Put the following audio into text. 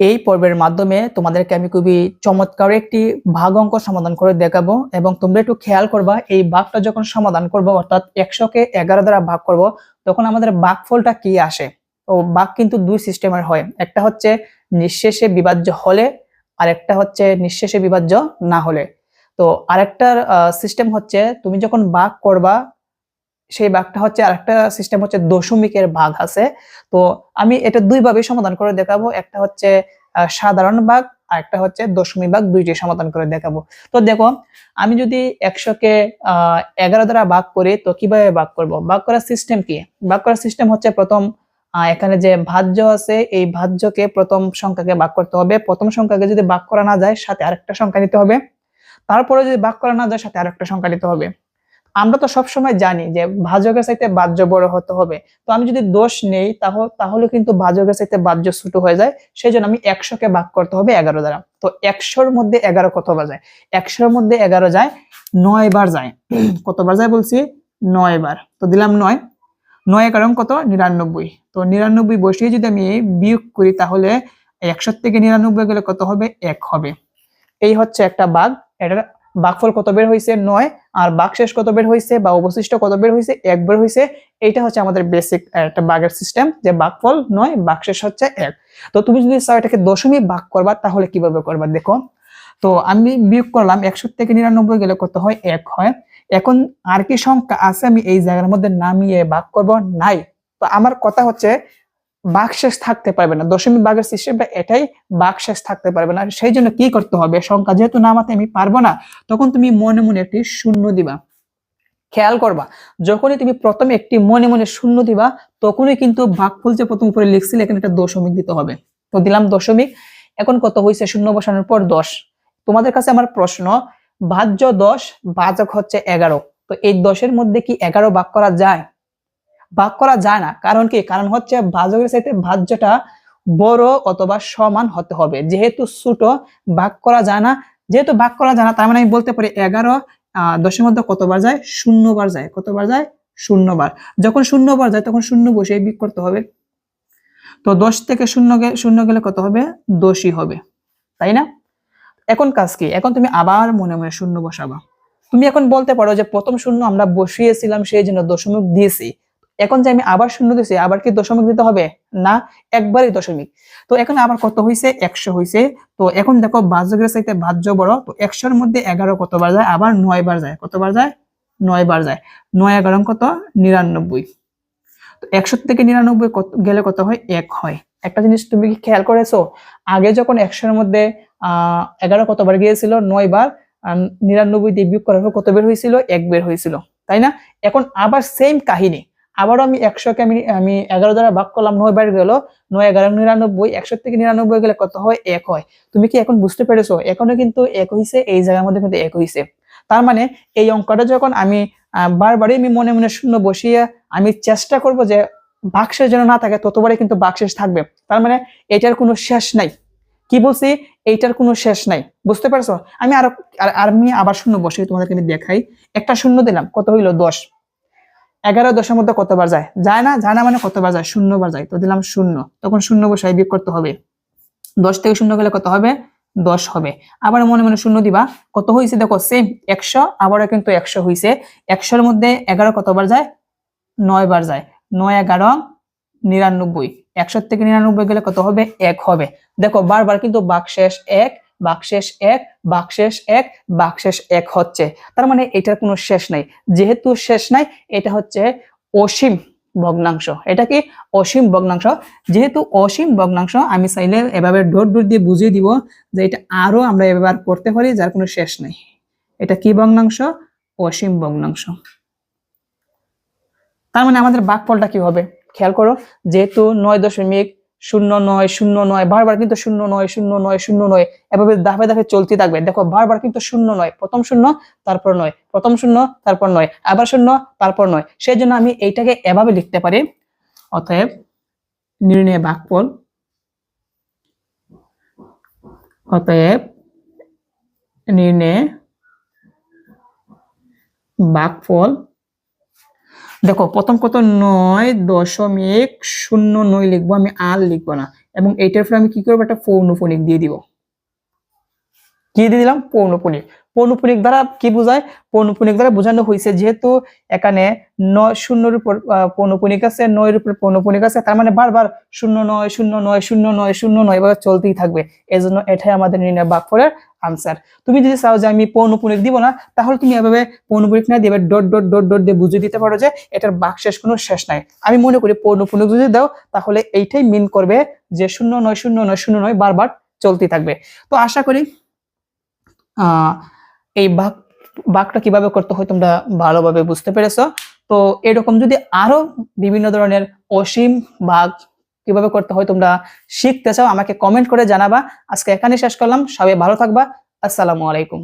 এই পর্বের মাধ্যমে তোমাদেরকে আমি খুবই চমৎকার একটি ভাগ অঙ্ক সমাধান করে দেখাবো এবং তোমরা একটু খেয়াল করবা, এই ভাগটা যখন সমাধান করব, অর্থাৎ একশোকে এগারো দ্বারা ভাগ করব, তখন আমাদের ভাগফলটা কি আসে? তো ভাগ কিন্তু দুই সিস্টেমের হয়, একটা হচ্ছে নিঃশেষে বিভাজ্য হলে আর একটা হচ্ছে নিঃশেষে বিভাজ্য না হলে। তো আরেকটার সিস্টেম হচ্ছে তুমি যখন ভাগ করবা সেই ভাগটা হচ্ছে আরেকটা সিস্টেম হচ্ছে দশমিকের ভাগ আছে। তো আমি এটা দুইভাবে সমাধান করে দেখাবো। একটা হচ্ছে সাধারণ ভাগ আর একটা হচ্ছে দশমিক ভাগ দুইটি সমাধান করে দেখাবো। তো দেখো, আমি যদি একশোকে এগারো দ্বারা ভাগ করি, তো কীভাবে ভাগ করব? ভাগ করার সিস্টেম কি? ভাগ করার সিস্টেম হচ্ছে প্রথম এখানে যে ভাজ্য আছে, এই ভাজ্যকে প্রথম সংখ্যাকে ভাগ করতে হবে। প্রথম সংখ্যাকে যদি ভাগ করা না যায়, সাথে আরেকটা সংখ্যা নিতে হবে। তারপরে যদি ভাগ করা না যায়, সাথে আরেকটা সংখ্যা নিতে হবে। আমরা তো সবসময় জানি যে ভাজকের চাইতে বাহ্য বড় হতে হবে। তো আমি যদি দোষ নেই তাহলে কিন্তু ভাজকের চাইতে বাহ্য ছোট হয়ে যায়। সেই জন্য আমি একশোকে ভাগ করতে হবে এগারো দ্বারা। তো একশোর মধ্যে এগারো কতবার যায়? একশোর মধ্যে এগারো যায়, নয় বার যায়। কতবার যায় বলছি? নয় বার। তো দিলাম নয়। নয় কারণ কত? নিরানব্বই। তো নিরানব্বই বসিয়ে যদি আমি বিয়োগ করি, তাহলে একশো থেকে নিরানব্বই গেলে কত হবে? এক হবে। এই হচ্ছে একটা বাঘ এটার বাঘফল কত বের হয়েছে নয়। আর বাঘশেষ কত বের হয়েছে বা অবশিষ্ট কত বের হয়েছে এক বের হয়েছে এটা হচ্ছে আমাদের বেসিক একটা বাঘের সিস্টেম যে বাঘফল নয় বাঘশেষ হচ্ছে এক। তো তুমি যদি চাও এটাকে দশমিক ভাগ করবা, তাহলে কীভাবে করবা দেখো? তো আমি বিয়োগ করলাম একশো থেকে নিরানব্বই গেলে কত হয়? এক হয়। এখন আর কি সংখ্যা আছে আমি এই জায়গার মধ্যে নামিয়ে ভাগ করব? নাই। তো আমার কথা হচ্ছে বাকশেষ থাকতে পারবে না দশমিক বাঘের সিস্টেমটা এটাই বাকশেষ থাকতে পারবে না। সেই জন্য কি করতে হবে? সংখ্যা যেহেতু নামাতে আমি পারব না, তখন তুমি মনে মনে একটি শূন্য দিবা। খেয়াল করবা, যখনই তুমি প্রথমে একটি মনে মনে শূন্য দিবা, তখনই কিন্তু ভাগফল যে প্রথম উপরে লিখছিলে, এখানে একটা দশমিক দিতে হবে। তো দিলাম দশমিক, এখন কত হয়েছে শূন্য বসানোর পর দশ। তোমাদের কাছে আমার প্রশ্ন ভাজ্য দশ ভাজক হচ্ছে এগারো। তো এই দশের মধ্যে কি এগারো ভাগ করা যায়? ভাগ করা যায় না। কারণ কি? কারণ হচ্ছে ভাজকের সাথে ভাজ্যটা বড় অথবা সমান হতে হবে। যেহেতু ছোট, ভাগ করা যায় না। যেহেতু ভাগ করা যায় না, তার মানে আমি বলতে পারি এগারো দশের মধ্যে কতবার যায়? শূন্য বার যায়। কতবার যায়? শূন্য বার যখন শূন্য বার যায়, তখন শূন্য বসে বিক করতে হবে। তো দশ থেকে শূন্য শূন্য গেলে কত হবে? দশই হবে। তাই না? এখন কাজ কি? এখন তুমি আবার মনে মনে শূন্য বসাবা। তুমি এখন বলতে পারো যে প্রথম শূন্য আমরা বসিয়েছিলাম, সেই জন্য দশমিক দিয়েছি। এখন যে আমি আবার শূন্য দিয়েছি আবার কি দশমিক দিতে হবে? না, একবারই দশমিক। তো এখন আবার কত হয়েছে একশো হয়েছে তো এখন দেখো ভাজ্যের চাইতে ভাজ্য বড়। তো একশোর মধ্যে এগারো কতবার যায়? আবার নয় বার যায়। কতবার যায়? নয় বার যায়। নয় এগারো কত নিরানব্বই। তো একশো থেকে নিরানব্বই গেলে কত হয়? এক হয়। একটা জিনিস তুমি কি খেয়াল করেছ? আগে যখন একশোর মধ্যে আহ এগারো কতবার গিয়েছিল? নয় বার। নিরানব্বই দিয়ে বিয়োগ করার পর কত বের হয়েছিল এক বের হয়েছিল তাই না? এখন আবার সেম কাহিনী। আবারও আমি একশোকে আমি আমি এগারো দ্বারা ভাগ করলাম, নয় বার গেল, নয় এগারো, নিরানব্বই একশো থেকে নিরানব্বই গেলে কত হয়? এক হয়। তুমি কি এখন বুঝতে পেরেছ? এখনও কিন্তু এক হয়েছে এই জায়গার মধ্যে কিন্তু এক হয়েছে তার মানে এই অঙ্কটা যখন আমি বারবারই আমি মনে মনে শূন্য বসিয়ে আমি চেষ্টা করব যে বাক্সের যেন না থাকে, ততবারই কিন্তু বাক্সেস থাকবে। তার মানে এটার কোনো শেষ নাই। কি বলছি? এইটার কোনো শেষ নাই। বুঝতে পারছ? আমি আর আর আমি আবার শূন্য বসে তোমাদেরকে আমি দেখাই। একটা শূন্য দিলাম, কত হইল? দশ। এগারো দশের মধ্যে কতবার যায়? যায় না? যায় না মানে কতবার যায়? শূন্য বার যায়। তো দিলাম শূন্য। তখন শূন্য বসাই বিয়োগ করতে হবে। দশ থেকে শূন্য গেলে কত হবে? দশ হবে। আবার মনে মনে শূন্য দিবা। কত হয়েছে দেখো সেম একশো, আবারও কিন্তু একশো হয়েছে একশোর মধ্যে এগারো কতবার যায়? নয় বার যায়। নয়, এগারো, নিরানব্বই। একশো থেকে নিরানব্বই গেলে কত হবে? এক হবে। দেখো, বারবার কিন্তু বাক শেষ এক। বাকশেষ এক বাকশেষ এক বাকশেষ এক হচ্ছে। তার মানে এটার কোনো শেষ নাই। যেহেতু শেষ নাই, এটা হচ্ছে অসীম ভগ্নাংশ। এটা কি? অসীম ভগ্নাংশ। যেহেতু অসীম ভগ্নাংশ, আমি চাইলে এভাবে ডট ডট দিয়ে বুঝিয়ে দিব যে এটা আরও আমরা এবার করতে পারি, যার কোনো শেষ নেই। এটা কি ভগ্নাংশ? অসীম ভগ্নাংশ। তার মানে আমাদের ভাগফলটা কি হবে? খেয়াল করো, যেহেতু নয় দশমিক শূন্য নয় শূন্য নয়, বারবার কিন্তু শূন্য নয় শূন্য নয় শূন্য নয় এভাবে দাফে দাফে চলতে থাকবে। দেখো, বারবার কিন্তু শূন্য নয়, প্রথম শূন্য, তারপর নয়, প্রথম শূন্য, তারপর নয়, আবার শূন্য, তারপর নয়। সেই জন্য আমি এইটাকে এভাবে লিখতে পারি। অতএব নির্ণয় ভাগফল অতএব নির্ণয় ভাগফল দেখো, প্রথম কত? নয় দশমিক শূন্য নয় লিখব আমি, আর লিখব না। এবং এইটার ফলে আমি কি করব? একটা পৌনপুনিক দিয়ে দিব। কি দিয়ে দিলাম? পৌনপুনিক পৌনপুনিক দ্বারা কি বোঝায়? পৌনপুনিক দ্বারা বোঝানো হয়েছে যেহেতু এখানে নয় শূন্যর উপর পৌনপুনিক আছে, নয়ের উপর পৌনপুনিক আছে, তার মানে বারবার শূন্য নয় শূন্য নয় শূন্য নয় শূন্য নয় এভাবে চলতেই থাকবে। এই জন্য এটাই আমাদের নির্ণয় বাক্যের আনসার তুমি যদি চাও যে আমি পৌনপুনিক দিব না, তাহলে তুমি এভাবে পৌনপুনিক না দিয়ে ডট ডট ডট ডট দিয়ে বুঝিয়ে দিতে পারো যে এটার বাক শেষ কোনো শেষ নাই। আমি মনে করি পৌনপুনিক যদি দাও, তাহলে এইটাই মিন করবে যে শূন্য নয় শূন্য নয় শূন্য নয় বারবার চলতেই থাকবে। তো আশা করি, আহ এই বাঘ বাঘটা কীভাবে করতে হয় তোমরা ভালোভাবে বুঝতে পেরেছ। তো এরকম যদি আরও বিভিন্ন ধরনের অসীম বাঘ কীভাবে করতে হয় তোমরা শিখতে চাও, আমাকে কমেন্ট করে জানাবা। আজকে এখানে শেষ করলাম। সবাই ভালো থাকবা। আসসালামু আলাইকুম।